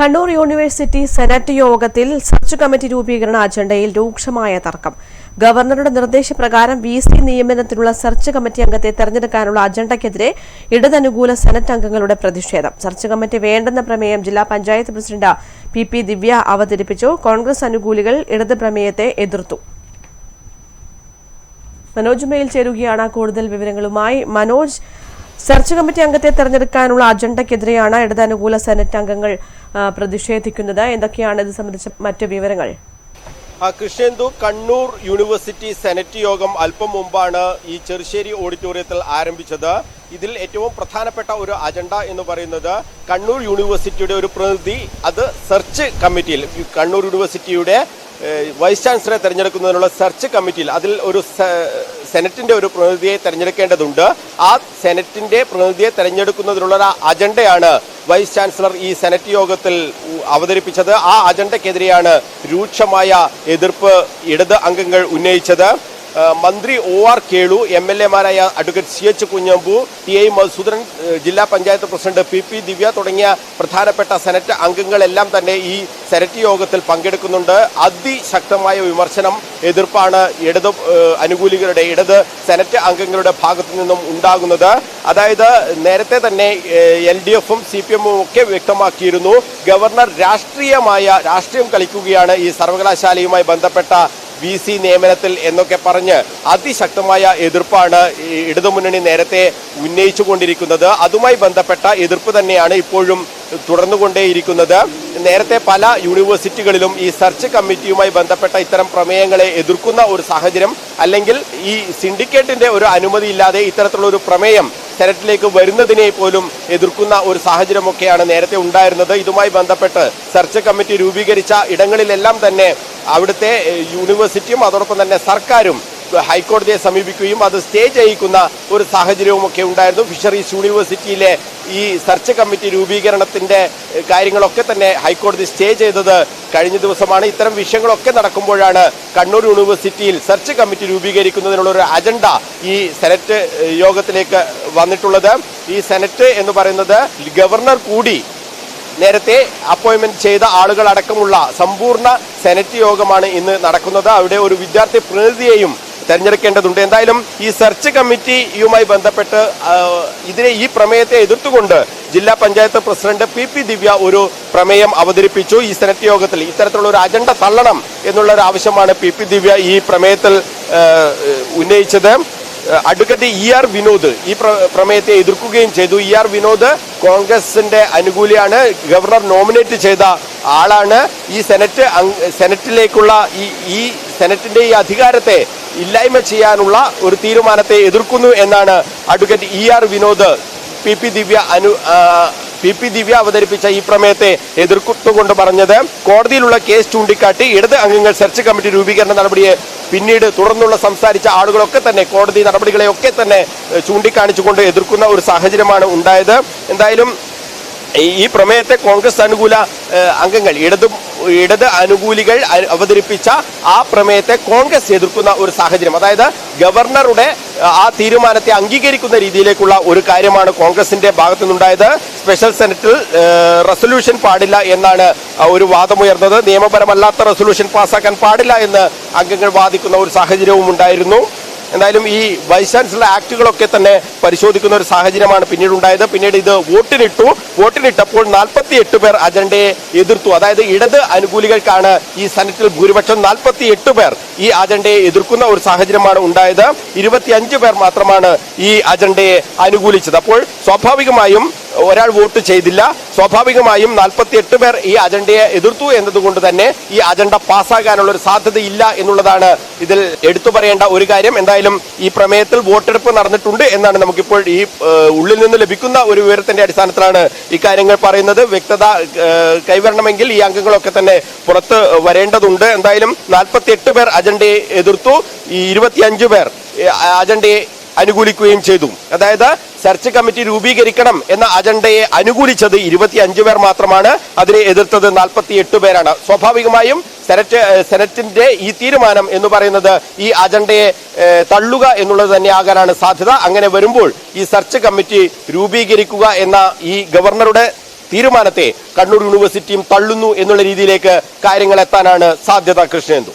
Kannur university senate യോഗത്തിൽ search committee രൂപീകരണ അജണ്ടയിൽ രൂക്ഷമായ തർക്കം. ഗവർണറുടെ നിർദ്ദേശപ്രകാരം വി സി നിയമനത്തിനുള്ള സെർച്ച് കമ്മിറ്റി അംഗത്തെ തെരഞ്ഞെടുക്കാനുള്ള അജണ്ടയ്ക്കെതിരെ ഇടതനുകൂല സെനറ്റ് അംഗങ്ങളുടെ പ്രതിഷേധം. സെർച്ച് കമ്മിറ്റി വേണ്ടെന്ന പ്രമേയം ജില്ലാ panchayat president P P Divya അവതരിപ്പിച്ചു. കോൺഗ്രസ് അനുകൂലികൾ ഇടത് പ്രമേയത്തെ എതിർത്തു. മനോജ് മേയിൽ ചേരുകയാണ് കൂടുതൽ വിവരങ്ങളുമായി. മനോജ് സെർച്ച് കമ്മിറ്റി അംഗത്തെ തെരഞ്ഞെടുക്കാനുള്ള അജണ്ടയ്ക്കെതിരെയാണ് ഇടതനുകൂല സെനറ്റ് അംഗങ്ങൾ പ്രതിഷേധിക്കുന്നത്. എന്തൊക്കെയാണ് ഇത് സംബന്ധിച്ച മറ്റു വിവരങ്ങൾ? കൃഷ്ണേന്ദു കണ്ണൂർ യൂണിവേഴ്സിറ്റി സെനറ്റ് യോഗം അല്പം മുമ്പാണ് ഈ ചെറുശ്ശേരി ഓഡിറ്റോറിയത്തിൽ ആരംഭിച്ചത്. ഇതിൽ ഏറ്റവും പ്രധാനപ്പെട്ട ഒരു അജണ്ട എന്ന് പറയുന്നത് കണ്ണൂർ യൂണിവേഴ്സിറ്റിയുടെ ഒരു പ്രതിനിധി അത് സെർച്ച് കമ്മിറ്റിയിൽ കണ്ണൂർ യൂണിവേഴ്സിറ്റിയുടെ വൈസ് ചാൻസലറെ തെരഞ്ഞെടുക്കുന്നതിനുള്ള സെർച്ച് കമ്മിറ്റിയിൽ അതിൽ ഒരു സെനറ്റിന്റെ ഒരു പ്രതിനിധിയെ തെരഞ്ഞെടുക്കേണ്ടതുണ്ട്. ആ സെനറ്റിന്റെ പ്രതിനിധിയെ തെരഞ്ഞെടുക്കുന്നതിനുള്ള ഒരു അജണ്ടയാണ് വൈസ് ചാൻസലർ ഈ സെനറ്റ് യോഗത്തിൽ അവതരിപ്പിച്ചത്. ആ അജണ്ടക്കെതിരെയാണ് രൂക്ഷമായ എതിർപ്പ് ഇടത് അംഗങ്ങൾ ഉന്നയിച്ചത്. മന്ത്രി O R Kelu M L എമാരായ advocate C H Kunhambu T I Madhusudanan ജില്ലാ panchayat president P P Divya തുടങ്ങിയ പ്രധാനപ്പെട്ട സെനറ്റ് അംഗങ്ങളെല്ലാം തന്നെ ഈ സെനറ്റ് യോഗത്തിൽ പങ്കെടുക്കുന്നുണ്ട്. അതിശക്തമായ വിമർശനം എതിർപ്പാണ് ഇടത് അനുകൂലികളുടെ ഇടത് സെനറ്റ് അംഗങ്ങളുടെ ഭാഗത്തു നിന്നും ഉണ്ടാകുന്നത്. അതായത് നേരത്തെ തന്നെ എൽ ഡി എഫും സി പി എമ്മും ഒക്കെ വ്യക്തമാക്കിയിരുന്നു. ഗവർണർ രാഷ്ട്രീയമായ രാഷ്ട്രീയം കളിക്കുകയാണ് ഈ സർവകലാശാലയുമായി ബന്ധപ്പെട്ട വി സി നിയമനത്തിൽ എന്നൊക്കെ പറഞ്ഞ് അതിശക്തമായ എതിർപ്പാണ് ഇടതുമുന്നണി നേരത്തെ ഉന്നയിച്ചുകൊണ്ടിരിക്കുന്നത്. അതുമായി ബന്ധപ്പെട്ട എതിർപ്പ് തന്നെയാണ് ഇപ്പോഴും തുടർന്നുകൊണ്ടേയിരിക്കുന്നത്. നേരത്തെ പല യൂണിവേഴ്സിറ്റികളിലും ഈ സെർച്ച് കമ്മിറ്റിയുമായി ബന്ധപ്പെട്ട ഇത്തരം പ്രമേയങ്ങളെ എതിർക്കുന്ന ഒരു സാഹചര്യം അല്ലെങ്കിൽ ഈ സിൻഡിക്കേറ്റിന്റെ ഒരു അനുമതി ഇല്ലാതെ ഇത്തരത്തിലുള്ള ഒരു പ്രമേയം സെനറ്റിലേക്ക് വരുന്നതിനെ പോലും എതിർക്കുന്ന ഒരു സാഹചര്യമൊക്കെയാണ് നേരത്തെ ഉണ്ടായിരുന്നത്. ഇതുമായി ബന്ധപ്പെട്ട് സെർച്ച് കമ്മിറ്റി രൂപീകരിച്ച ഇടങ്ങളിലെല്ലാം തന്നെ അവിടുത്തെ യൂണിവേഴ്സിറ്റിയും അതോടൊപ്പം തന്നെ സർക്കാരും ഹൈക്കോടതിയെ സമീപിക്കുകയും അത് സ്റ്റേ ചെയ്യിക്കുന്ന ഒരു സാഹചര്യവുമൊക്കെ ഉണ്ടായിരുന്നു. ഫിഷറീസ് യൂണിവേഴ്സിറ്റിയിലെ ഈ സെർച്ച് കമ്മിറ്റി രൂപീകരണത്തിന്റെ കാര്യങ്ങളൊക്കെ തന്നെ ഹൈക്കോടതി സ്റ്റേ ചെയ്തത് കഴിഞ്ഞ ദിവസമാണ്. ഇത്തരം വിഷയങ്ങളൊക്കെ നടക്കുമ്പോഴാണ് കണ്ണൂർ യൂണിവേഴ്സിറ്റിയിൽ സെർച്ച് കമ്മിറ്റി രൂപീകരിക്കുന്നതിനുള്ള ഒരു അജണ്ട ഈ സെനറ്റ് യോഗത്തിലേക്ക് വന്നിട്ടുള്ളത്. ഈ സെനറ്റ് എന്ന് പറയുന്നത് ഗവർണർ കൂടി നേരത്തെ അപ്പോയിൻമെന്റ് ചെയ്ത ആളുകൾ അടക്കമുള്ള സമ്പൂർണ സെനറ്റ് യോഗമാണ് ഇന്ന് നടക്കുന്നത്. അവിടെ ഒരു വിദ്യാർത്ഥി പ്രതിനിധിയെയും തെരഞ്ഞെടുക്കേണ്ടതുണ്ട്. എന്തായാലും ഈ സെർച്ച് കമ്മിറ്റിയുമായി ബന്ധപ്പെട്ട് ഇതിനെ ഈ പ്രമേയത്തെ എതിർത്തുകൊണ്ട് ജില്ലാ panchayat president P P Divya ഒരു പ്രമേയം അവതരിപ്പിച്ചു. ഈ സെനറ്റ് യോഗത്തിൽ ഇത്തരത്തിലുള്ള ഒരു അജണ്ട തള്ളണം എന്നുള്ള ഒരു ആവശ്യമാണ് പി പി ദിവ്യ ഈ പ്രമേയത്തിൽ ഉന്നയിച്ചത്. അഡ്വക്കേറ്റ് ഇ ആർ വിനോദ് ഈ പ്ര- പ്രമേയത്തെ എതിർക്കുകയും ചെയ്തു. ഇ ആർ വിനോദ് കോൺഗ്രസിന്റെ അനുകൂലിയാണ് ഗവർണർ നോമിനേറ്റ് ചെയ്ത ആളാണ്. ഈ സെനറ്റ് സെനറ്റിലേക്കുള്ള ഈ ഈ സെനറ്റിന്റെ ഈ അധികാരത്തെ ഇല്ലായ്മ ചെയ്യാനുള്ള ഒരു തീരുമാനത്തെ എതിർക്കുന്നു എന്നാണ് advocate E R Vinod. P P Divya Anu P P Divya അവതരിപ്പിച്ച ഈ പ്രമേയത്തെ എതിർത്തുകൊണ്ട് പറഞ്ഞത്. കോടതിയിലുള്ള കേസ് ചൂണ്ടിക്കാട്ടി ഇടത് അംഗങ്ങൾ സെർച്ച് കമ്മിറ്റി രൂപീകരണ നടപടിയെ പിന്നീട് തുടർന്നുള്ള സംസാരിച്ച ആളുകളൊക്കെ തന്നെ കോടതി നടപടികളെയൊക്കെ തന്നെ ചൂണ്ടിക്കാണിച്ചുകൊണ്ട് എതിർക്കുന്ന ഒരു സാഹചര്യമാണ് ഉണ്ടായത്. എന്തായാലും ഈ- പ്രമേയത്തെ കോൺഗ്രസ് അനുകൂല അംഗങ്ങൾ ഇടതു ഇടത് അനുകൂലികൾ അവതരിപ്പിച്ച ആ പ്രമേയത്തെ കോൺഗ്രസ് എതിർക്കുന്ന ഒരു സാഹചര്യം. അതായത് ഗവർണറുടെ ആ തീരുമാനത്തെ അംഗീകരിക്കുന്ന രീതിയിലേക്കുള്ള ഒരു കാര്യമാണ് കോൺഗ്രസിന്റെ ഭാഗത്തു നിന്നുണ്ടായത് സ്പെഷ്യൽ സെനറ്റിൽ റെസൊല്യൂഷൻ പാടില്ല എന്നാണ് ഒരു വാദമുയർന്നത്. നിയമപരമല്ലാത്ത റെസൊല്യൂഷൻ പാസ്സാക്കാൻ പാടില്ല എന്ന് അംഗങ്ങൾ വാദിക്കുന്ന ഒരു സാഹചര്യവും ഉണ്ടായിരുന്നു. എന്തായാലും ഈ വൈസ് ചാൻസലർ ആക്ടുകളൊക്കെ തന്നെ പരിശോധിക്കുന്ന ഒരു സാഹചര്യമാണ് പിന്നീട് ഉണ്ടായത് പിന്നീട് ഇത് വോട്ടിനിട്ടു. വോട്ടിനിട്ടപ്പോൾ നാൽപ്പത്തി എട്ട് പേർ അജണ്ടയെ എതിർത്തു. അതായത് ഇടത് അനുകൂലികൾക്കാണ് ഈ സെനറ്റിൽ ഭൂരിപക്ഷം നാൽപ്പത്തി എട്ട് പേർ ഈ അജണ്ടയെ എതിർക്കുന്ന ഒരു സാഹചര്യമാണ് ഉണ്ടായത്. ഇരുപത്തിയഞ്ച് പേർ മാത്രമാണ് ഈ അജണ്ടയെ അനുകൂലിച്ചത്. അപ്പോൾ സ്വാഭാവികമായും ഒരാൾ വോട്ട് ചെയ്തില്ല. സ്വാഭാവികമായും നാൽപ്പത്തി എട്ട് പേർ ഈ അജണ്ടയെ എതിർത്തു എന്നതുകൊണ്ട് തന്നെ ഈ അജണ്ട പാസ്സാകാനുള്ള ഒരു സാധ്യതയില്ല എന്നുള്ളതാണ് ഇതിൽ എടുത്തു പറയേണ്ട ഒരു കാര്യം. എന്തായാലും ഈ പ്രമേയത്തിൽ വോട്ടെടുപ്പ് നടന്നിട്ടുണ്ട് എന്നാണ് നമുക്കിപ്പോൾ ഈ ഉള്ളിൽ നിന്ന് ലഭിക്കുന്ന ഒരു വിവരത്തിന്റെ അടിസ്ഥാനത്തിലാണ് ഇക്കാര്യങ്ങൾ പറയുന്നത്. വ്യക്തത കൈവരണമെങ്കിൽ ഈ അംഗങ്ങളൊക്കെ തന്നെ പുറത്ത് വരേണ്ടതുണ്ട്. എന്തായാലും നാൽപ്പത്തി എട്ട് പേർ അജണ്ടയെ എതിർത്തു. ഈ ഇരുപത്തിയഞ്ച് പേർ അജണ്ടയെ അനുകൂലിക്കുകയും ചെയ്തു. അതായത് സെർച്ച് കമ്മിറ്റി രൂപീകരിക്കണം എന്ന അജണ്ടയെ അനുകൂലിച്ചത് ഇരുപത്തിയഞ്ച് പേർ മാത്രമാണ്. അതിനെ എതിർത്തത് നാൽപ്പത്തി എട്ട് പേരാണ്. സ്വാഭാവികമായും സെനറ്റ് സെനറ്റിന്റെ ഈ തീരുമാനം എന്ന് പറയുന്നത് ഈ അജണ്ടയെ തള്ളുക എന്നുള്ളത് തന്നെ ആകാനാണ് സാധ്യത. അങ്ങനെ വരുമ്പോൾ ഈ സെർച്ച് കമ്മിറ്റി രൂപീകരിക്കുക എന്ന ഈ ഗവർണറുടെ തീരുമാനത്തെ കണ്ണൂർ യൂണിവേഴ്സിറ്റിയും തള്ളുന്നു എന്നുള്ള രീതിയിലേക്ക് കാര്യങ്ങൾ എത്താനാണ് സാധ്യത കൃഷ്ണേന്ദു.